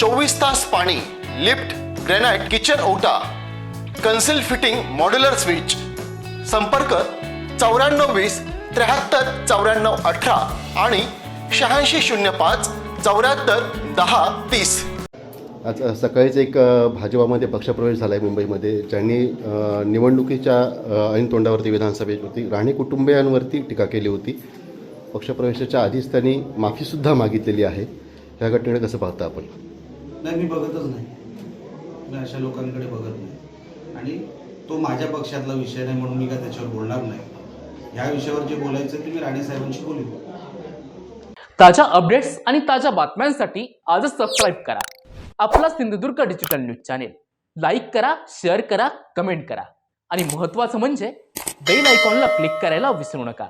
चोवीस तास पाणी लिफ्ट ग्रेनाइट किचन ओटा कन्सिल फिटिंग मॉड्युलर स्विच. संपर्क चौऱ्याण्णव वीस त्र्याहत्तर चौऱ्याण्णव अठरा आणि शहाऐंशी शून्य पाच चौऱ्याहत्तर दहा तीस. आज सकाळीच एक भाजपामध्ये पक्षप्रवेश झाला आहे मुंबईमध्ये. ज्यांनी निवडणुकीच्या ऐन तोंडावरती विधानसभेवरती राणे कुटुंबियांवरती टीका केली होती. पक्षप्रवेशाच्या आधीच त्यांनी माफीसुद्धा मागितलेली आहे. ह्या घटनेकडे कसं पाहता आपण? नाही मी बघतच नाही. मी अशा लोकांकडे बघत नाही. आणि तो माझ्या पक्षातला विषय नाही म्हणून मी काय त्याच्यावर बोलणार नाही. ह्या विषयावर जे बोलायचं ते मी राणे साहेबांशी बोलेन. ताज्या अपडेट्स आणि ताज्या बातम्यांसाठी आजच सबस्क्राईब करा. आपला Sindhudurg digital news channel like करा शेअर करा कमेंट करा. आणि महत्त्वाचं म्हणजे बेल आयकॉनला क्लिक करायला विसरू नका.